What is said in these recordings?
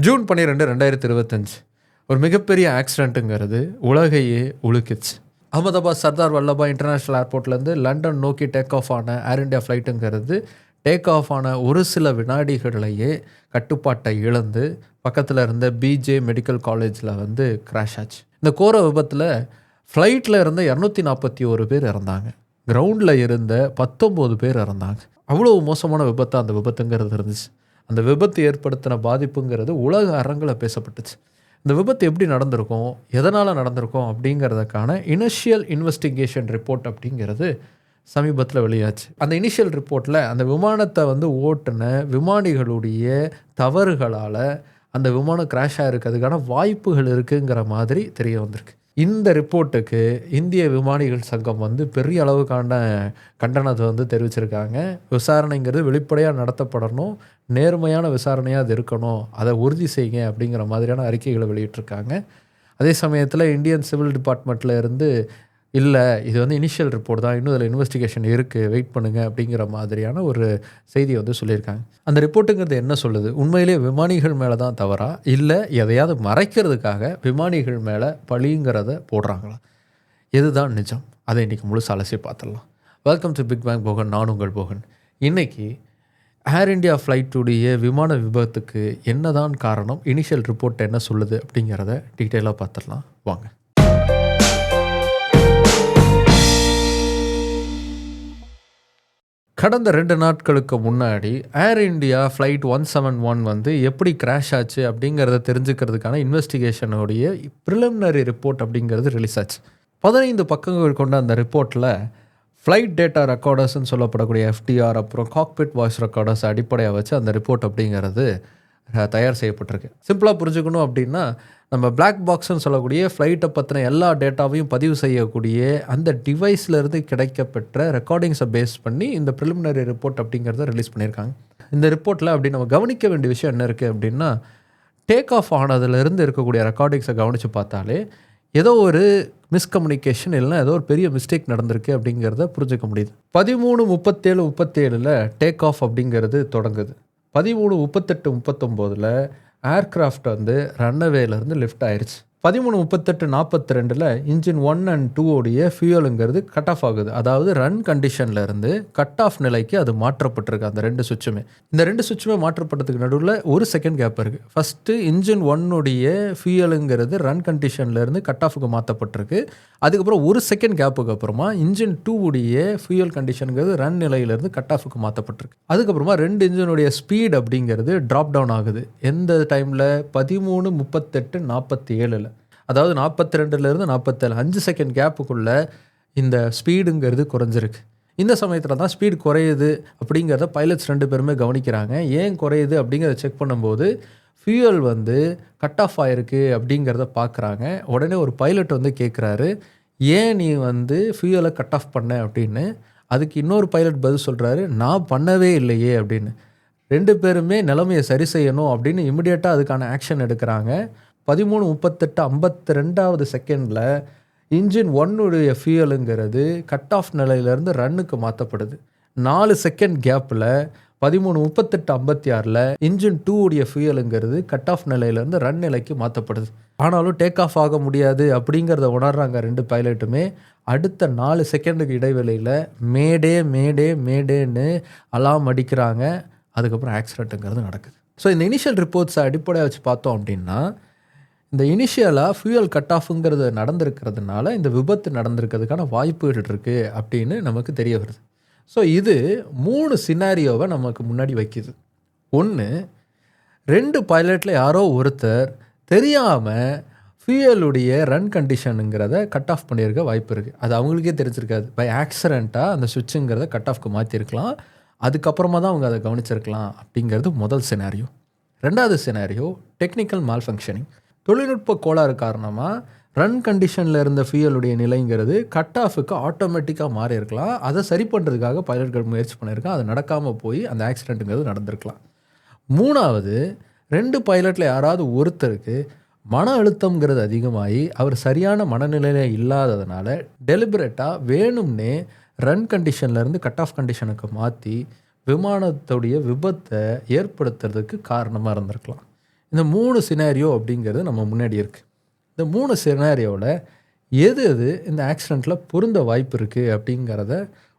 June பன்னிரெண்டு ரெண்டாயிரத்தி இருபத்தஞ்சு. ஒரு மிகப்பெரிய ஆக்சிடெண்ட்டுங்கிறது உலகையே உழுக்கிச்சு அகமதாபாத் சர்தார் வல்லபாய் இன்டர்நேஷ்னல் ஏர்போர்ட்லேருந்து லண்டன் நோக்கி டேக் ஆஃப் ஆன ஏர் இண்டியா ஃப்ளைட்டுங்கிறது டேக் ஆஃப் ஆன ஒரு சில வினாடிகளையே கட்டுப்பாட்டை இழந்து பக்கத்தில் இருந்த பிஜே மெடிக்கல் காலேஜில் வந்து கிராஷ் ஆச்சு. இந்த கோர விபத்தில் ஃப்ளைட்டில் இருந்த இரநூத்தி நாற்பத்தி ஒரு பேர் இறந்தாங்க. கிரவுண்டில் இருந்த பத்தொம்போது பேர் இறந்தாங்க. அவ்வளோ மோசமான விபத்து அந்த விபத்துங்கிறது இருந்துச்சு. அந்த விபத்து ஏற்படுத்தின பாதிப்புங்கிறது உலக அரங்கில் பேசப்பட்டுச்சு. இந்த விபத்து எப்படி நடந்திருக்கும் எதனால் நடந்திருக்கும் அப்படிங்கிறதுக்கான இனிஷியல் இன்வெஸ்டிகேஷன் ரிப்போர்ட் அப்படிங்கிறது சமீபத்தில் வெளியாச்சு. அந்த இனிஷியல் ரிப்போர்ட்டில் அந்த விமானத்தை வந்து ஓட்டுன விமானிகளுடைய தவறுகளால் அந்த விமானம் கிராஷ் ஆகிருக்கிறதுக்கான வாய்ப்புகள் இருக்குங்கிற மாதிரி தெரிய வந்திருக்கு. இந்த ரிப்போர்ட்டுக்கு இந்திய விமானிகள் சங்கம் வந்து பெரிய அளவுக்கான கண்டனத்தை வந்து தெரிவிச்சிருக்காங்க. விசாரணைங்கிறது வெளிப்படையாக நடத்தப்படணும். நேர்மையான விசாரணையாக அது இருக்கணும். அதை உறுதி செய்யுங்க அப்படிங்கிற மாதிரியான அறிக்கைகளை வெளியிட்டிருக்காங்க. அதே சமயத்தில் இந்தியன் சிவில் டிபார்ட்மெண்ட்டில் இருந்து இல்லை இது வந்து இனிஷியல் ரிப்போர்ட் தான் இன்னும் இதில் இன்வெஸ்டிகேஷன் இருக்குது வெயிட் பண்ணுங்கள் அப்படிங்கிற மாதிரியான ஒரு செய்தியை வந்து சொல்லியிருக்காங்க. அந்த ரிப்போர்ட்டுங்கிறது என்ன சொல்லுது? உண்மையிலேயே விமானிகள் மேலே தான் தவறா? இல்லை எதையாவது மறைக்கிறதுக்காக விமானிகள் மேலே பழிங்கிறத போடுறாங்களா? இதுதான் நிஜம்? அதை இன்றைக்கி முழுசு அலசி பார்த்துடலாம். Welcome to Big Bang Bogan நான் உங்கள் போகன். இன்றைக்கி ஏர் இண்டியா ஃப்ளைட்டுடைய விமான விபத்துக்கு என்னதான் காரணம்? இனிஷியல் ரிப்போர்ட் என்ன சொல்லுது? அப்படிங்கிறத டீட்டெயிலாக பார்த்துடலாம். வாங்க. கடந்த ரெண்டு நாட்களுக்கு முன்னாடி Air India flight one seven one வந்து எப்படி கிராஷ் ஆச்சு அப்படிங்கிறத தெரிஞ்சுக்கிறதுக்கான இன்வெஸ்டிகேஷனுடைய ப்ரிலிமினரி ரிப்போர்ட் அப்படிங்கிறது ரிலீஸ் ஆச்சு. பதினைந்து பக்கங்கள் கொண்ட அந்த ரிப்போர்ட்டில் ஃப்ளைட் டேட்டா ரெக்கார்டர்ஸ்னு சொல்லப்படக்கூடிய எஃப்டிஆர் அப்புறம் காக்பிட் வாய்ஸ் ரெக்கார்டர்ஸ் அடிப்படையாக வச்சு அந்த ரிப்போர்ட் அப்படிங்கிறது தயார் செய்யப்பட்டிருக்கு. சிம்பிளாக புரிஞ்சுக்கணும் அப்படின்னா நம்ம பிளாக் பாக்ஸ்ன்னு சொல்லக்கூடிய ஃப்ளைட்டை பற்றின எல்லா டேட்டாவையும் பதிவு செய்யக்கூடிய அந்த டிவைஸ்லேருந்து கிடைக்கப்பெற்ற ரெக்கார்டிங்ஸை பேஸ் பண்ணி இந்த ப்ரிலிமினரி ரிப்போர்ட் அப்படிங்கிறத ரிலீஸ் பண்ணியிருக்காங்க. இந்த ரிப்போர்ட்டில் அப்படி நம்ம கவனிக்க வேண்டிய விஷயம் என்ன இருக்குது அப்படின்னா டேக் ஆஃப் ஆனதுலேருந்து இருக்கக்கூடிய ரெக்கார்டிங்ஸை கவனித்து பார்த்தாலே ஏதோ ஒரு மிஸ்கம்யூனிகேஷன் இல்லைன்னா ஏதோ ஒரு பெரிய மிஸ்டேக் நடந்திருக்கு அப்படிங்கிறத புரிஞ்சுக்க முடியுது. பதிமூணு முப்பத்தேழு முப்பத்தேழில் டேக் ஆஃப் அப்படிங்கிறது தொடங்குது. பதிமூணு முப்பத்தெட்டு முப்பத்தொம்போதில் ஏர்க்ராஃப்ட் வந்து ரன்னவேலேருந்து லிஃப்ட் ஆயிடுச்சு பதிமூணு முப்பத்தெட்டு நாற்பத்தி ரெண்டில் இன்ஜின் ஒன் அண்ட் டூவோடைய ஃபியூயலுங்கிறது கட் ஆஃப் ஆகுது. அதாவது ரன் கண்டிஷனில் இருந்து கட் ஆஃப் நிலைக்கு அது மாற்றப்பட்டிருக்கு அந்த ரெண்டு சுவிட்சுமே. இந்த ரெண்டு சுவிட்சுமே மாற்றப்பட்டதுக்கு நடுவில் ஒரு செகண்ட் கேப் இருக்குது ஃபஸ்ட்டு இன்ஜின் ஒன்னுடைய ஃபியூயலுங்கிறது ரன் கண்டிஷன்லேருந்து கட் ஆஃபுக்கு மாற்றப்பட்டிருக்கு அதுக்கப்புறம் ஒரு செகண்ட் கேப்புக்கு அப்புறமா இன்ஜின் டூவுடைய ஃபியூயல் கண்டிஷனுங்கிறது ரன் நிலையிலேருந்து கட் ஆஃபுக்கு மாற்றப்பட்டிருக்கு அதுக்கப்புறமா ரெண்டு இன்ஜினுடைய ஸ்பீட் அப்படிங்கிறது ட்ராப் டவுன் ஆகுது. எந்த டைமில் பதிமூணு முப்பத்தெட்டு நாற்பத்தி ஏழில். அதாவது நாற்பத்தி ரெண்டுலேருந்து நாற்பத்தேழு அஞ்சு செகண்ட் கேப்புக்குள்ளே இந்த ஸ்பீடுங்கிறது குறைஞ்சிருக்கு. இந்த சமயத்தில் தான் ஸ்பீடு குறையுது அப்படிங்கிறத பைலட்ஸ் ரெண்டு பேருமே கவனிக்கிறாங்க. ஏன் குறையுது அப்படிங்கிறத செக் பண்ணும்போது ஃபியூயல் வந்து கட் ஆஃப் ஆயிருக்கு அப்படிங்கிறத பார்க்குறாங்க உடனே ஒரு பைலட் வந்து கேட்குறாரு ஏன் நீ வந்து ஃபியூயலை கட் ஆஃப் பண்ண? அப்படின்னு. அதுக்கு இன்னொரு பைலட் பதில் சொல்கிறாரு நான் பண்ணவே இல்லையே அப்படின்னு. ரெண்டு பேருமே நிலைமையை சரி செய்யணும் அப்படின்னு இமிடியேட்டாக அதுக்கான ஆக்ஷன் எடுக்கிறாங்க. பதிமூணு முப்பத்தெட்டு ஐம்பத்தி ரெண்டாவது செகண்டில் இன்ஜின் ஒன்னுடைய ஃபியூயலுங்கிறது கட் ஆஃப் நிலையிலேருந்து ரன்னுக்கு மாற்றப்படுது நாலு செகண்ட் கேப்பில் பதிமூணு முப்பத்தெட்டு ஐம்பத்தி ஆறில் இன்ஜின் டூ உடைய ஃபியூயலுங்கிறது கட் ஆஃப் நிலையிலேருந்து ரன் நிலைக்கு மாற்றப்படுது ஆனாலும் டேக் ஆஃப் ஆக முடியாது அப்படிங்கிறத உணர்றாங்க ரெண்டு பைலட்டுமே அடுத்த நாலு செகண்டுக்கு இடைவெளியில் மேடே மேடே மேடேன்னு அலாம் அடிக்கிறாங்க. அதுக்கப்புறம் ஆக்சிடென்ட்டுங்கிறது நடக்குது. ஸோ இந்த இனிஷியல் ரிப்போர்ட்ஸை அடிப்படையாக வச்சு பார்த்தோம் அப்படின்னா இந்த இனிஷியலாக ஃபியூயல் கட் ஆஃபுங்கிறது நடந்திருக்கிறதுனால இந்த விபத்து நடந்திருக்கிறதுக்கான வாய்ப்புகள் இருக்குது அப்படின்னு நமக்கு தெரிய வருது. ஸோ இது மூணு சினாரியோவை நமக்கு முன்னாடி வைக்குது. ஒன்று ரெண்டு பைலட்டில் யாரோ ஒருத்தர் தெரியாமல் ஃபியூயலுடைய ரன் கண்டிஷனுங்கிறத கட் ஆஃப் பண்ணியிருக்க வாய்ப்பு இருக்குது அது அவங்களுக்கே தெரிஞ்சிருக்காது. பை ஆக்சிடெண்ட்டாக அந்த சுவிட்சுங்கிறத கட் ஆஃப்க்கு மாற்றிருக்கலாம் அதுக்கப்புறமா தான் அவங்க அதை கவனிச்சிருக்கலாம் அப்படிங்கிறது முதல் சினாரியோ ரெண்டாவது சினாரியோ டெக்னிக்கல் மால் ஃபங்க்ஷனிங் தொழில்நுட்ப கோளாறு காரணமாக ரன் கண்டிஷனில் இருந்த ஃபியூயலுடைய நிலைங்கிறது கட் ஆஃபுக்கு ஆட்டோமேட்டிக்காக மாறி இருக்கலாம். அதை சரி பண்ணுறதுக்காக பைலட்கள் முயற்சி பண்ணியிருக்கான் அது நடக்காமல் போய் அந்த ஆக்சிடெண்ட்டுங்கிறது நடந்திருக்கலாம். மூணாவது ரெண்டு பைலட்டில் யாராவது ஒருத்தருக்கு மன அழுத்தம்ங்கிறது அதிகமாகி அவர் சரியான மனநிலையில இல்லாததுனால டெலிபரேட்டாக வேணும்னே ரன் கண்டிஷன்லேருந்து கட் ஆஃப் கண்டிஷனுக்கு மாற்றி விமானத்துடைய விபத்தை ஏற்படுத்துறதுக்கு காரணமாக இருந்திருக்கலாம். இந்த மூணு சினாரியோ அப்படிங்கிறது நம்ம முன்னாடி இருக்குது இந்த மூணு சினாரியோவில் எது எது இந்த ஆக்சிடெண்ட்டில் பொருந்த வாய்ப்பு இருக்குது அப்படிங்கிறத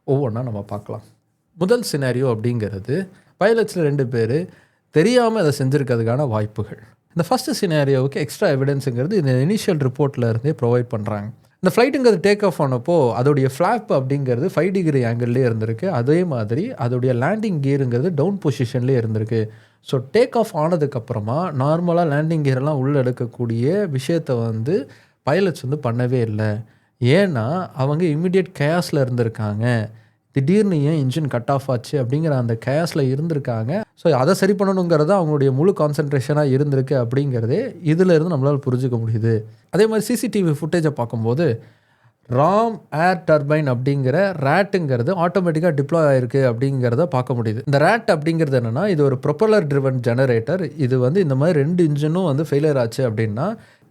ஒவ்வொன்றா நம்ம பார்க்கலாம். முதல் சினாரியோ அப்படிங்கிறது பைலட்ஸில் ரெண்டு பேர் தெரியாமல் அதை செஞ்சுருக்கிறதுக்கான வாய்ப்புகள். இந்த ஃபஸ்ட்டு சினாரியோவுக்கு எக்ஸ்ட்ரா எவிடன்ஸுங்கிறது இந்த இனிஷியல் ரிப்போர்ட்டில் இருந்தே ப்ரொவைட் பண்ணுறாங்க இந்த ஃப்ளைட்டுங்கிறது டேக் ஆஃப் ஆனப்போ அதோடைய ஃப்ளாப் அப்படிங்கிறது ஃபைவ் டிகிரி ஆங்கிள்லேயே இருந்திருக்கு. அதே மாதிரி அதோடைய லேண்டிங் கியருங்கிறது டவுன் பொசிஷன்லேயே இருந்திருக்கு. ஸோ டேக் ஆஃப் ஆனதுக்கப்புறமா நார்மலாக லேண்டிங் கியரெல்லாம் உள்ளே எடுக்கக்கூடிய விஷயத்தை வந்து பைலட்ஸ் வந்து பண்ணவே இல்லை. ஏன்னா அவங்க இம்மிடியட் கேஸில் இருந்திருக்காங்க. திடீர்னு ஏன் இன்ஜின் கட் ஆஃப் ஆச்சு அப்படிங்கிற அந்த கேஸில் இருந்திருக்காங்க. ஸோ அதை சரி பண்ணணுங்கிறது அவங்களுடைய முழு கான்சன்ட்ரேஷனாக இருந்திருக்கு அப்படிங்கிறதே இதிலிருந்து நம்மளால் புரிஞ்சுக்க முடியுது. அதே மாதிரி சிசிடிவி ஃபுட்டேஜை பார்க்கும்போது ராம் ஏர் டர்பைன் அப்படிங்கிற ரேட்டுங்கிறது ஆட்டோமேட்டிக்காக டிப்ளாய் ஆயிருக்கு அப்படிங்கிறத பார்க்க முடியுது. இந்த ரேட் அப்படிங்கிறது என்னென்னா இது ஒரு ப்ரொப்பலர் ட்ரிவன் ஜெனரேட்டர் இது வந்து இந்த மாதிரி ரெண்டு இன்ஜினும் வந்து ஃபெயிலியர் ஆச்சு அப்படின்னா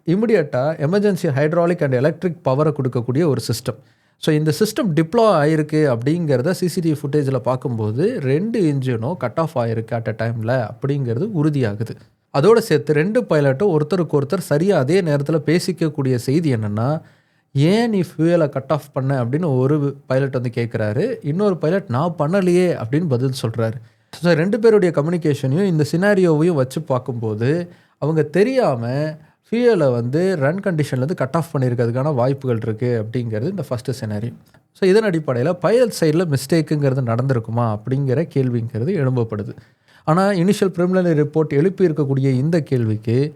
இமிடியட்டாக எமர்ஜென்சி ஹைட்ராலிக் அண்ட் எலக்ட்ரிக் பவரை கொடுக்கக்கூடிய ஒரு சிஸ்டம் ஸோ இந்த சிஸ்டம் டிப்ளோ ஆயிருக்கு அப்படிங்கிறத சிசிடிவி ஃபுட்டேஜில் பார்க்கும்போது ரெண்டு இன்ஜினும் கட் ஆஃப் ஆயிருக்கு அட் அ டைமில் அப்படிங்கிறது உறுதியாகுது. அதோடு சேர்த்து ரெண்டு பைலட்டும் ஒருத்தருக்கு ஒருத்தர் சரியாக அதே நேரத்தில் பேசிக்கக்கூடிய செய்தி என்னென்னா ஏன் நீ ஃபியூயலை கட் ஆஃப் பண்ண? அப்படின்னு ஒரு பைலட் வந்து கேட்குறாரு இன்னொரு பைலட் நான் பண்ணலையே அப்படின்னு பதில் சொல்கிறாரு ஸோ ரெண்டு பேருடைய கம்யூனிகேஷனையும் இந்த சினாரியோவையும் வச்சு பார்க்கும்போது அவங்க தெரியாமல் ஃபியூயலை வந்து ரன் கண்டிஷன்லேருந்து கட் ஆஃப் பண்ணியிருக்கிறதுக்கான வாய்ப்புகள் இருக்குது அப்படிங்கிறது இந்த ஃபஸ்ட்டு சினாரி ஸோ இதன் அடிப்படையில் பைலட் சைடில் மிஸ்டேக்குங்கிறது நடந்திருக்குமா அப்படிங்கிற கேள்விங்கிறது எழும்பப்படுது. ஆனால் இனிஷியல் ப்ரிமினரி ரிப்போர்ட் எழுப்பியிருக்கக்கூடிய இந்த கேள்விக்கு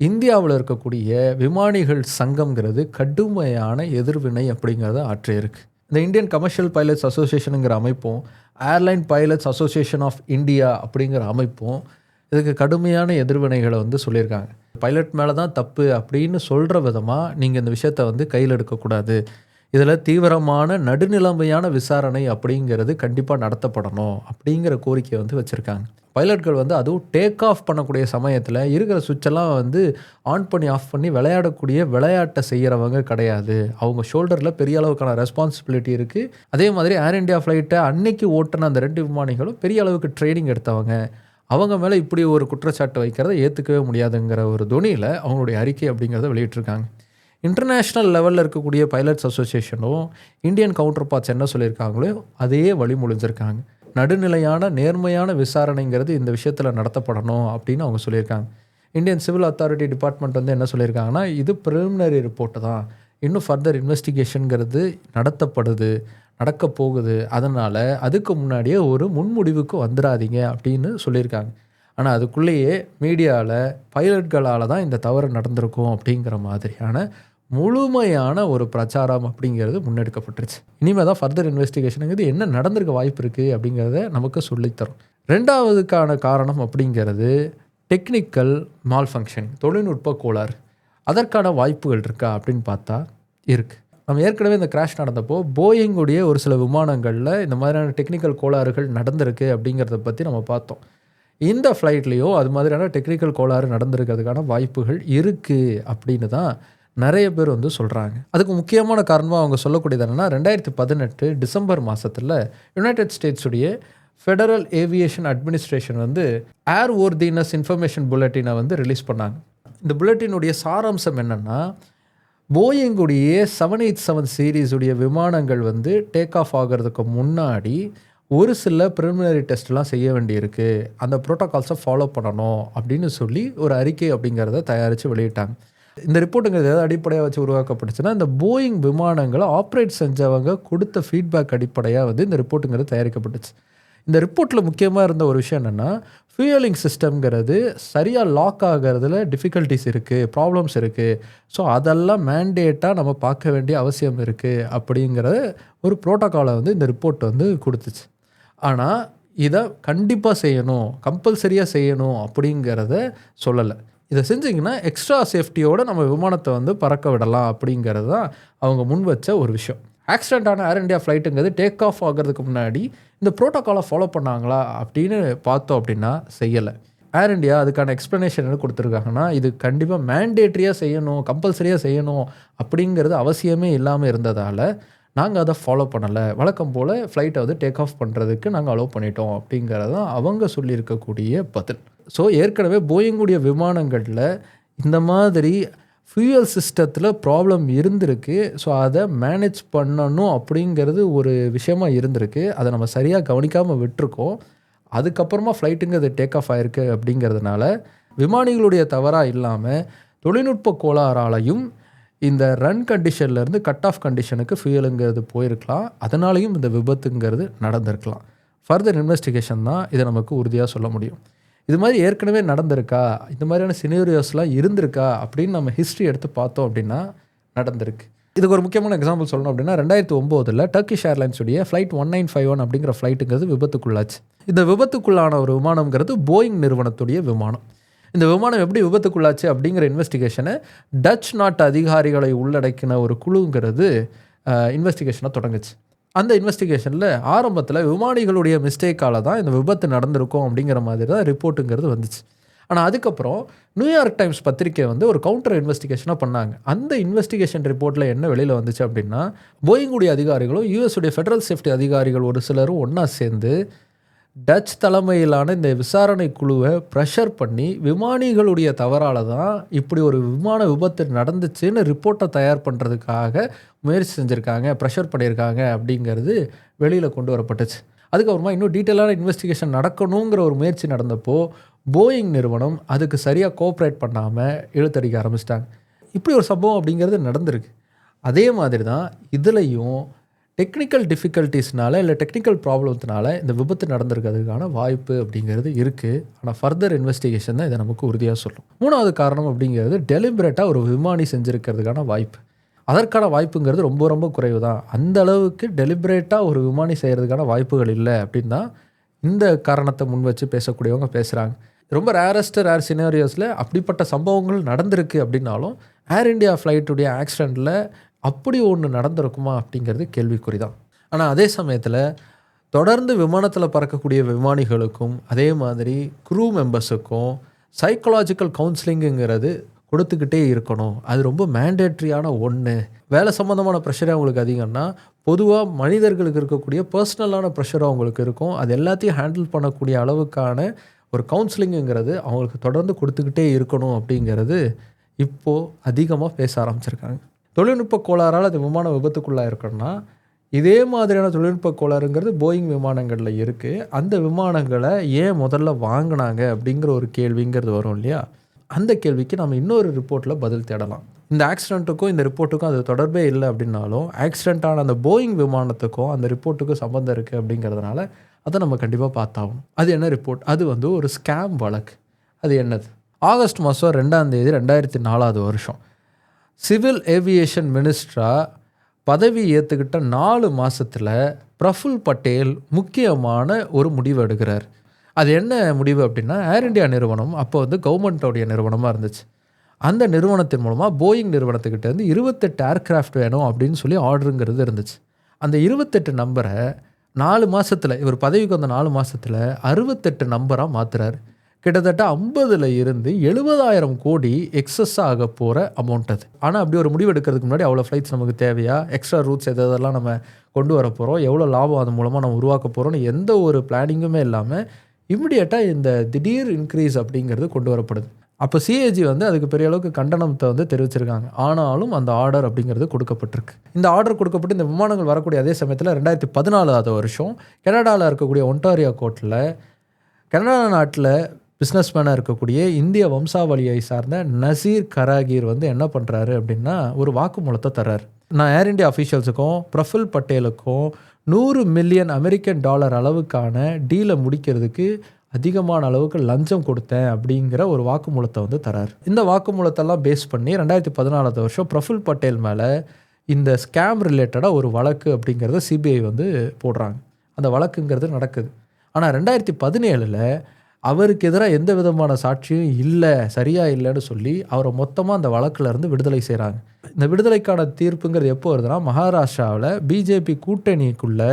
இந்தியாவில் இருக்கக்கூடிய விமானிகள் சங்கம்ங்கிறது கடுமையான எதிர்வினை அப்படிங்கிறத ஆற்றியிருக்கு இந்த இந்தியன் கமர்ஷியல் பைலட்ஸ் அசோசியேஷனுங்கிற அமைப்பும் airline pilots association of India அப்படிங்கிற அமைப்பும் இதுக்கு கடுமையான எதிர்வினைகளை வந்து சொல்லியிருக்காங்க. பைலட் மேலே தான் தப்பு அப்படின்னு சொல்கிற விதமாக நீங்கள் இந்த விஷயத்த வந்து கையில் எடுக்கக்கூடாது. இதில் தீவிரமான நடுநிலைமையான விசாரணை அப்படிங்கிறது கண்டிப்பாக நடத்தப்படணும் அப்படிங்கிற கோரிக்கையை வந்து வச்சுருக்காங்க. பைலட்கள் வந்து அதுவும் டேக் ஆஃப் பண்ணக்கூடிய சமயத்தில் இருக்கிற சுவிட்செல்லாம் வந்து ஆன் பண்ணி ஆஃப் பண்ணி விளையாடக்கூடிய விளையாட்டை செய்கிறவங்க கிடையாது. அவங்க ஷோல்டரில் பெரிய அளவுக்கான ரெஸ்பான்சிபிலிட்டி இருக்குது அதே மாதிரி ஏர் இண்டியா ஃப்ளைட்டை அன்னைக்கு ஓட்டின அந்த ரெண்டு விமானிகளும் பெரிய அளவுக்கு ட்ரைனிங் எடுத்தவங்க. அவங்க மேலே இப்படி ஒரு குற்றச்சாட்டு வைக்கிறத ஏற்றுக்கவே முடியாதுங்கிற ஒரு துணியில் அவங்களுடைய அறிக்கை அப்படிங்கிறத வெளியிட்டிருக்காங்க. இன்டர்நேஷ்னல் லெவலில் இருக்கக்கூடிய பைலட்ஸ் அசோசியேஷனும் இந்தியன் கவுண்டர் பார்ட்ஸ் என்ன சொல்லியிருக்காங்களோ அதையே வழிமொழிஞ்சிருக்காங்க நடுநிலையான நேர்மையான விசாரணைங்கிறது இந்த விஷயத்தில் நடத்தப்படணும் அப்படின்னு அவங்க சொல்லியிருக்காங்க. இந்தியன் சிவில் அத்தாரிட்டி டிபார்ட்மெண்ட் வந்து என்ன சொல்லியிருக்காங்கன்னா இது ப்ரிலிமினரி ரிப்போர்ட்டு தான். இன்னும் ஃபர்தர் இன்வெஸ்டிகேஷனுங்கிறது நடத்தப்படுது நடக்க போகுது. அதனால் அதுக்கு முன்னாடியே ஒரு முன்முடிவுக்கு வந்துடாதீங்க அப்படின்னு சொல்லியிருக்காங்க. ஆனால் அதுக்குள்ளேயே மீடியாவில் பைலட்களால் தான் இந்த தவறு நடந்திருக்கும் அப்படிங்கிற மாதிரியான முழுமையான ஒரு பிரச்சாரம் அப்படிங்கிறது முன்னெடுக்கப்பட்டுருச்சு. இனிமேல் தான் ஃபர்தர் இன்வெஸ்டிகேஷனுங்கிறது என்ன நடந்திருக்க வாய்ப்பு இருக்குது அப்படிங்கிறத நமக்கு சொல்லித்தரும். ரெண்டாவதுக்கான காரணம் அப்படிங்கிறது டெக்னிக்கல் மால் ஃபங்க்ஷன் தொழில்நுட்ப கோளாறு. அதற்கான வாய்ப்புகள் இருக்கா அப்படின்னு பார்த்தா இருக்குது நம்ம ஏற்கனவே இந்த கிராஷ் நடந்தப்போ போயிங்குடைய ஒரு சில விமானங்களில் இந்த மாதிரியான டெக்னிக்கல் கோளாறுகள் நடந்திருக்கு அப்படிங்கிறத பற்றி நம்ம பார்த்தோம். இந்த ஃப்ளைட்லேயோ அது மாதிரியான டெக்னிக்கல் கோளாறு நடந்திருக்கிறதுக்கான வாய்ப்புகள் இருக்குது அப்படின்னு தான் நிறைய பேர் வந்து சொல்கிறாங்க அதுக்கு முக்கியமான காரணமாக அவங்க சொல்லக்கூடியது என்னென்னா ரெண்டாயிரத்தி பதினெட்டு டிசம்பர் மாதத்தில் யுனைடெட் ஸ்டேட்ஸுடைய ஃபெடரல் ஏவியேஷன் அட்மினிஸ்ட்ரேஷன் வந்து ஏர் ஓர்தினஸ் இன்ஃபர்மேஷன் புல்லட்டினை வந்து ரிலீஸ் பண்ணாங்க. இந்த புல்லட்டினுடைய சாராம்சம் என்னென்னா போயிங்குடைய செவன் எயிட் செவன் சீரீஸுடைய விமானங்கள் வந்து டேக் ஆஃப் ஆகிறதுக்கு முன்னாடி ஒரு சில ப்ரிலிமினரி டெஸ்ட்லாம் செய்ய வேண்டியிருக்கு. அந்த ப்ரோட்டோகால்ஸை ஃபாலோ பண்ணணும் அப்படின்னு சொல்லி ஒரு அறிக்கை அப்படிங்கிறத தயாரித்து வெளியிட்டாங்க. இந்த ரிப்போர்ட்டுங்கிறது எதாவது அடிப்படையாக வச்சு உருவாக்கப்பட்டுச்சுன்னா இந்த போயிங் விமானங்களை ஆப்ரேட் செஞ்சவங்க கொடுத்த ஃபீட்பேக் அடிப்படையாக வந்து இந்த ரிப்போர்ட்டுங்கிறது தயாரிக்கப்பட்டுச்சு. இந்த ரிப்போர்ட்டில் முக்கியமாக இருந்த ஒரு விஷயம் என்னென்னா ஃபியூயலிங் சிஸ்டம்ங்கிறது சரியாக லாக் ஆகிறதுல டிஃபிகல்ட்டிஸ் இருக்குது ப்ராப்ளம்ஸ் இருக்குது ஸோ அதெல்லாம் மேண்டேட்டாக நம்ம பார்க்க வேண்டிய அவசியம் இருக்குது அப்படிங்கிற ஒரு ப்ரோட்டோக்காலை வந்து இந்த ரிப்போர்ட் வந்து கொடுத்துச்சு. ஆனால் இதை கண்டிப்பாக செய்யணும் கம்பல்சரியாக செய்யணும் அப்படிங்கிறத சொல்லலை. இதை செஞ்சிங்கன்னா எக்ஸ்ட்ரா சேஃப்டியோடு நம்ம விமானத்தை வந்து பறக்க விடலாம் அப்படிங்கிறது தான் அவங்க முன் வச்ச ஒரு விஷயம். ஆக்சிடென்டான ஏர் இண்டியா ஃப்ளைட்டுங்கிறது டேக் ஆஃப் ஆகிறதுக்கு முன்னாடி இந்த ப்ரோட்டோக்காலை ஃபாலோ பண்ணாங்களா அப்படின்னு பார்த்தோம் அப்படின்னா செய்யலை. ஏர் இண்டியா அதுக்கான எக்ஸ்ப்ளனேஷன் என்ன கொடுத்துருக்காங்கன்னா இது கண்டிப்பாக மேண்டேட்ரியாக செய்யணும் கம்பல்சரியாக செய்யணும் அப்படிங்கிறது அவசியமே இல்லாமல் இருந்ததால் நாங்கள் அதை ஃபாலோ பண்ணலை. வழக்கம் போல் ஃப்ளைட்டை வந்து டேக் ஆஃப் பண்ணுறதுக்கு நாங்கள் அலோவ் பண்ணிட்டோம் அப்படிங்கிறதான் அவங்க சொல்லியிருக்கக்கூடிய பதில். ஸோ ஏற்கனவே போயிங்குடைய விமானங்களில் இந்த மாதிரி ஃபியூயல் சிஸ்டத்தில் ப்ராப்ளம் இருந்திருக்கு. ஸோ அதை மேனேஜ் பண்ணணும் அப்படிங்கிறது ஒரு விஷயமா இருந்திருக்கு. அதை நம்ம சரியாக கவனிக்காமல் விட்டுருக்கோம். அதுக்கப்புறமா ஃப்ளைட்டுங்கிறது டேக் ஆஃப் ஆயிருக்கு அப்படிங்கிறதுனால விமானிகளுடைய தவறாக இல்லாமல் தொழில்நுட்ப கோளாறாலையும் இந்த ரன் கண்டிஷன்லேருந்து கட் ஆஃப் கண்டிஷனுக்கு ஃபியூயலுங்கிறது போயிருக்கலாம். அதனாலையும் இந்த விபத்துங்கிறது நடந்திருக்கலாம். ஃபர்தர் இன்வெஸ்டிகேஷன் தான் இதை நமக்கு உறுதியாக சொல்ல முடியும். இது மாதிரி ஏற்கனவே நடந்திருக்கா? இந்த மாதிரியான சினேரியோஸ்லாம் இருந்திருக்கா? அப்படின்னு நம்ம ஹிஸ்ட்ரி எடுத்து பார்த்தோம் அப்படின்னா நடந்திருக்கு. இதுக்கு ஒரு முக்கியமான எக்ஸாம்பிள் சொல்லணும் அப்படின்னா ரெண்டாயிரத்தி ஒம்போதில் Turkish ஏர்லைன்ஸுடைய flight one nine five one அப்படிங்கிற ஃப்ளைட்டுங்கிறது விபத்துக்குள்ளாச்சு. இந்த விபத்துக்குள்ளான ஒரு விமானம்ங்கிறது போயிங் நிறுவனத்துடைய விமானம். இந்த விமானம் எப்படி விபத்துக்குள்ளாச்சு அப்படிங்கிற இன்வெஸ்டிகேஷனை டச் நாட்டு அதிகாரிகளை உள்ளடக்கின ஒரு குழுங்கிறது இன்வெஸ்டிகேஷனை தொடங்குச்சு. அந்த இன்வெஸ்டிகேஷனில் ஆரம்பத்தில் விமானிகளுடைய மிஸ்டேக்கால தான் இந்த விபத்து நடந்திருக்கும் அப்படிங்கிற மாதிரி தான் ரிப்போர்ட்டுங்கிறது வந்துச்சு. ஆனால் அதுக்கப்புறம் நியூயார்க் டைம்ஸ் பத்திரிக்கை வந்து ஒரு கவுண்டர் இன்வெஸ்டிகேஷனாக பண்ணாங்க. அந்த இன்வெஸ்டிகேஷன் ரிப்போர்ட்டில் என்ன வெளியில் வந்துச்சு அப்படின்னா போயிங்குடைய அதிகாரிகளும் யூஎஸுடைய ஃபெடரல் சேஃப்டி அதிகாரிகள் ஒரு சிலரும் ஒன்றா சேர்ந்து டச் தலைமையிலான இந்த விசாரணை குழுவை ப்ரெஷர் பண்ணி விமானிகளுடைய தவறால் தான் இப்படி ஒரு விமான விபத்து நடந்துச்சுன்னு ரிப்போர்ட்டை தயார் பண்ணுறதுக்காக முயற்சி செஞ்சுருக்காங்க ப்ரெஷர் பண்ணியிருக்காங்க அப்படிங்கிறது வெளியில் கொண்டு வரப்பட்டுச்சு. அதுக்கப்புறமா இன்னும் டீட்டெயிலான இன்வெஸ்டிகேஷன் நடக்கணுங்கிற ஒரு முயற்சி நடந்தப்போ போயிங் நிறுவனம் அதுக்கு சரியாக கோஆப்ரேட் பண்ணாமல் இழுத்தடிக்க ஆரம்பிச்சிட்டாங்க. இப்படி ஒரு சம்பவம் அப்படிங்கிறது நடந்திருக்கு. அதே மாதிரி தான் இதுலேயும் டெக்னிக்கல் டிஃபிகல்ட்டிஸ்னால இல்லை டெக்னிக்கல் ப்ராப்ளத்தினால இந்த விபத்து நடந்திருக்கிறதுக்கான வாய்ப்பு அப்படிங்கிறது இருக்குது ஆனால் ஃபர்தர் இன்வெஸ்டிகேஷன் தான் இதை நமக்கு உறுதியாக சொல்லும். மூணாவது காரணம் அப்படிங்கிறது டெலிபரேட்டாக ஒரு விமானி செஞ்சுருக்கிறதுக்கான வாய்ப்பு. அதற்கான வாய்ப்புங்கிறது ரொம்ப ரொம்ப குறைவு தான் அந்த அளவுக்கு டெலிபரேட்டாக ஒரு விமானி செய்கிறதுக்கான வாய்ப்புகள் இல்லை அப்படின்னு தான் இந்த காரணத்தை முன் வச்சு பேசக்கூடியவங்க பேசுகிறாங்க ரொம்ப ரேரஸ்ட் ரேர் சினாரியோஸில் அப்படிப்பட்ட சம்பவங்கள் நடந்திருக்கு அப்படின்னாலும் ஏர் இண்டியா ஃப்ளைட்டுடைய ஆக்சிடெண்ட்டில் அப்படி ஒன்று நடந்திருக்குமா அப்படிங்கிறது கேள்விக்குறி தான் ஆனால் அதே சமயத்தில் தொடர்ந்து விமானத்தில் பறக்கக்கூடிய விமானிகளுக்கும் அதே மாதிரி க்ரூ மெம்பர்ஸுக்கும் சைக்கலாஜிக்கல் கவுன்சிலிங்குங்கிறது கொடுத்துக்கிட்டே இருக்கணும். அது ரொம்ப மேண்டேட்ரியான ஒன்று வேலை சம்மந்தமான ப்ரெஷரே அவங்களுக்கு அதிகம்னா பொதுவாக மனிதர்களுக்கு இருக்கக்கூடிய பர்சனலான ப்ரெஷர் அவங்களுக்கு இருக்கும். அது எல்லாத்தையும் ஹேண்டில் பண்ணக்கூடிய அளவுக்கான ஒரு கவுன்சிலிங்குங்கிறது அவங்களுக்கு தொடர்ந்து கொடுத்துக்கிட்டே இருக்கணும் அப்படிங்கிறது இப்போது அதிகமாக பேச ஆரம்பிச்சிருக்காங்க. தொழில்நுட்ப கோளாறால் அது விமான விபத்துக்குள்ளாக இருக்கணும்னா இதே மாதிரியான தொழில்நுட்ப கோளாறுங்கிறது போயிங் விமானங்களில் இருக்குது அந்த விமானங்களை ஏன் முதல்ல வாங்கினாங்க அப்படிங்கிற ஒரு கேள்விங்கிறது வரும் இல்லையா? அந்த கேள்விக்கு நம்ம இன்னொரு ரிப்போர்ட்டில் பதில் தேடலாம். இந்த ஆக்சிடெண்ட்டுக்கும் இந்த ரிப்போர்ட்டுக்கும் அது தொடர்பே இல்லை அப்படின்னாலும் ஆக்சிடெண்ட்டான அந்த போயிங் விமானத்துக்கும் அந்த ரிப்போர்ட்டுக்கும் சம்மந்தம் இருக்குது அப்படிங்கிறதுனால அதை நம்ம கண்டிப்பாக பார்த்தாகணும். அது என்ன ரிப்போர்ட் அது வந்து ஒரு ஸ்கேம் வழக்கு. அது என்னது? ஆகஸ்ட் மாதம் ரெண்டாம் தேதி ரெண்டாயிரத்தி நாலாவது வருஷம். சிவில் ஏவியேஷன் மினிஸ்டராக பதவி ஏற்றுக்கிட்ட நாலு மாதத்தில் பிரஃபுல் பட்டேல் முக்கியமான ஒரு முடிவு எடுக்கிறார். அது என்ன முடிவு அப்படின்னா ஏர் இண்டியா நிறுவனம் அப்போ வந்து கவர்மெண்ட்டோடைய நிறுவனமாக இருந்துச்சு. அந்த நிறுவனத்தின் மூலமாக போயிங் நிறுவனத்துக்கிட்ட இருந்து இருபத்தெட்டு ஏர்க்ராஃப்ட் வேணும் அப்படின்னு சொல்லி ஆர்டருங்கிறது இருந்துச்சு. அந்த இருபத்தெட்டு நம்பரை நாலு மாதத்தில் இவர் பதவிக்கு வந்த நாலு மாதத்தில் அறுபத்தெட்டு நம்பராக மாற்றுறாரு கிட்டத்தட்ட ஐம்பதுல இருந்து எழுபதாயிரம் கோடி எக்ஸஸ் ஆக போகிற அமௌண்ட் அது. ஆனால் அப்படி ஒரு முடிவு எடுக்கிறதுக்கு முன்னாடி அவ்வளோ ஃப்ளைட்ஸ் நமக்கு தேவையா? எக்ஸ்ட்ரா ரூட்ஸ் எதெல்லாம் நம்ம கொண்டு வர போகிறோம் எவ்வளோ லாபம் அது மூலமாக நம்ம உருவாக்க போகிறோம்னு எந்த ஒரு பிளானிங்குமே இல்லாமல் இம்மிடியட்டாக இந்த திடீர் இன்க்ரீஸ் அப்படிங்கிறது கொண்டு வரப்படுது. அப்போ சிஏஜி வந்து அதுக்கு பெரிய அளவுக்கு கண்டனத்தை வந்து தெரிவிச்சிருக்காங்க. ஆனாலும் அந்த ஆர்டர் அப்படிங்கிறது கொடுக்கப்பட்டிருக்கு. இந்த ஆர்டர் கொடுக்கப்பட்டு இந்த விமானங்கள் வரக்கூடிய அதே சமயத்தில் ரெண்டாயிரத்தி பதினாலாவது வருஷம் கனடாவில் இருக்கக்கூடிய ஒன்டாரியா கோர்ட்டில் கனடா நாட்டில் பிஸ்னஸ்மேனாக இருக்கக்கூடிய இந்திய வம்சாவளியை சார்ந்த நசீர் கராகீர் வந்து என்ன பண்ணுறாரு அப்படின்னா ஒரு வாக்குமூலத்தை தர்றாரு. நான் ஏர் இண்டியா அஃபீஷியல்ஸுக்கும் பிரஃபுல் பட்டேலுக்கும் நூறு மில்லியன் அமெரிக்கன் டாலர் அளவுக்கான டீலை முடிக்கிறதுக்கு அதிகமான அளவுக்கு லஞ்சம் கொடுத்தேன் அப்படிங்கிற ஒரு வாக்குமூலத்தை வந்து தரார் இந்த வாக்குமூலத்தெல்லாம் பேஸ் பண்ணி ரெண்டாயிரத்தி பதினாலாவது வருஷம் பிரஃபுல் பட்டேல் மேலே இந்த ஸ்கேம் ரிலேட்டடாக ஒரு வழக்கு அப்படிங்கிறத சிபிஐ வந்து போடுறாங்க. அந்த வழக்குங்கிறது நடக்குது. ஆனால் ரெண்டாயிரத்தி பதினேழில் அவருக்கு எதிராக எந்த விதமான சாட்சியும் இல்லை சரியா இல்லைன்னு சொல்லி அவரை மொத்தமாக அந்த வழக்கிலேருந்து விடுதலை செய்கிறாங்க இந்த விடுதலைக்கான தீர்ப்புங்கிறது எப்போ வருதுன்னா மகாராஷ்டிராவில் பிஜேபி கூட்டணிக்குள்ளே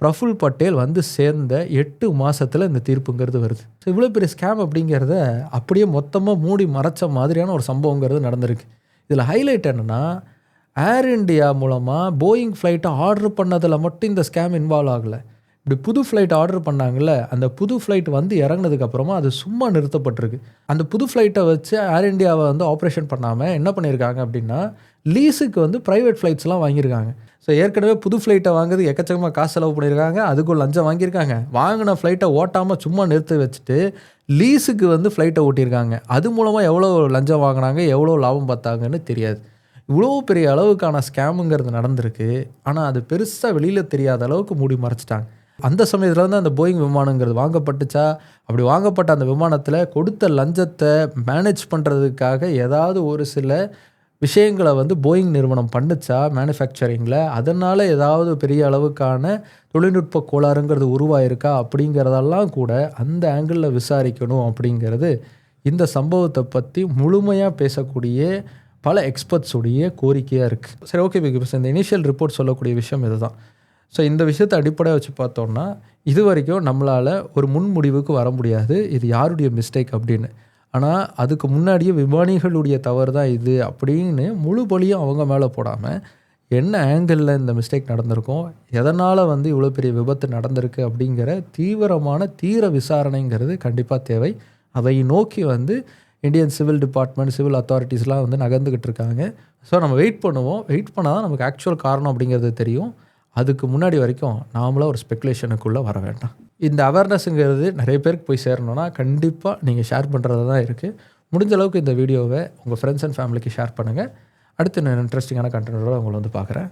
பிரஃபுல் பட்டேல் வந்து சேர்ந்த எட்டு மாதத்தில் இந்த தீர்ப்புங்கிறது வருது. ஸோ இவ்வளோ பெரிய ஸ்கேம் அப்படிங்கிறத அப்படியே மொத்தமாக மூடி மறைச்ச மாதிரியான ஒரு சம்பவங்கிறது நடந்திருக்கு. இதில் ஹைலைட் என்னென்னா ஏர் இண்டியா மூலமாக போயிங் ஃப்ளைட்டை ஆர்டர் பண்ணதில் மட்டும் இந்த ஸ்கேம் இன்வால்வ் ஆகலை. இப்படி புது ஃப்ளைட் ஆர்டர் பண்ணாங்கல்ல அந்த புது ஃப்ளைட் வந்து இறங்குனதுக்கப்புறமா அது சும்மா நிறுத்தப்பட்டிருக்கு. அந்த புது ஃப்ளைட்டை வச்சு ஏர் இண்டியாவை வந்து ஆப்ரேஷன் பண்ணாமல் என்ன பண்ணியிருக்காங்க அப்படின்னா லீஸுக்கு வந்து ப்ரைவேட் ஃப்ளைட்ஸ்லாம் வாங்கியிருக்காங்க. ஸோ ஏற்கனவே புது ஃப்ளைட்டை வாங்குறது எக்கச்சக்கமாக காசு செலவு பண்ணியிருக்காங்க அதுக்கும் லஞ்சம் வாங்கியிருக்காங்க. வாங்கின ஃப்ளைட்டை ஓட்டாமல் சும்மா நிறுத்தி வச்சுட்டு லீஸுக்கு வந்து ஃப்ளைட்டை ஓட்டியிருக்காங்க. அது மூலமாக எவ்வளோ லஞ்சம் வாங்கினாங்க எவ்வளோ லாபம் பார்த்தாங்கன்னு தெரியாது. இவ்வளோ பெரிய அளவுக்கான ஸ்கேமுங்கிறது நடந்திருக்கு. ஆனால் அது பெருசாக வெளியில் தெரியாத அளவுக்கு மூடி மறைச்சிட்டாங்க. அந்த சமயத்தில் வந்து அந்த போயிங் விமானங்கிறது வாங்கப்பட்டுச்சா? அப்படி வாங்கப்பட்ட அந்த விமானத்தில் கொடுத்த லஞ்சத்தை மேனேஜ் பண்ணுறதுக்காக ஏதாவது ஒரு சில விஷயங்களை வந்து போயிங் நிறுவனம் பண்ணுச்சா மேனுஃபேக்சரிங்கில் அதனால் ஏதாவது பெரிய அளவுக்கான தொழில்நுட்ப கோளாறுங்கிறது உருவாயிருக்கா? அப்படிங்கிறதெல்லாம் கூட அந்த ஆங்கிளில் விசாரிக்கணும் அப்படிங்கிறது இந்த சம்பவத்தை பற்றி முழுமையாக பேசக்கூடிய பல எக்ஸ்பர்ட்ஸுடைய கோரிக்கையாக இருக்குது சரி ஓகே பிகாஸ் இந்த இனிஷியல் ரிப்போர்ட் சொல்லக்கூடிய விஷயம் இதுதான். ஸோ இந்த விஷயத்தை அடிப்படையாக வச்சு பார்த்தோம்னா இது வரைக்கும் நம்மளால் ஒரு முன்முடிவுக்கு வர முடியாது. இது யாருடைய மிஸ்டேக் அப்படின்னு. ஆனால் அதுக்கு முன்னாடியே விமானிகளுடைய தவறு தான் இது அப்படின்னு முழு பழியும் அவங்க மேலே போடாமல் என்ன ஆங்கிளில் இந்த மிஸ்டேக் நடந்திருக்கும் எதனால் வந்து இவ்வளோ பெரிய விபத்து நடந்திருக்கு அப்படிங்கிற தீவிரமான தீர விசாரணைங்கிறது கண்டிப்பாக தேவை. அதை நோக்கி வந்து இந்தியன் சிவில் டிபார்ட்மெண்ட் சிவில் அத்தாரிட்டிஸ்லாம் வந்து நகர்ந்துக்கிட்டு இருக்காங்க. ஸோ நம்ம வெயிட் பண்ணுவோம். வெயிட் பண்ணால் தான் நமக்கு ஆக்சுவல் காரணம் அப்படிங்கிறது தெரியும். அதுக்கு முன்னாடி வரைக்கும் நாமளாக ஒரு ஸ்பெக்குலேஷனுக்குள்ளே வர வேண்டாம். இந்த அவேர்னஸ்ங்கிறது நிறைய பேருக்கு போய் சேரணும்னா கண்டிப்பாக நீங்கள் ஷேர் பண்ணுறது தான் இருக்குது முடிஞ்ச அளவுக்கு இந்த வீடியோவை உங்கள் ஃப்ரெண்ட்ஸ் அண்ட் ஃபேமிலிக்கு ஷேர் பண்ணுங்கள் அடுத்து நான் இன்ட்ரெஸ்டிங்கான கண்டென்ட்டோட உங்களை வந்து பார்க்குறேன்.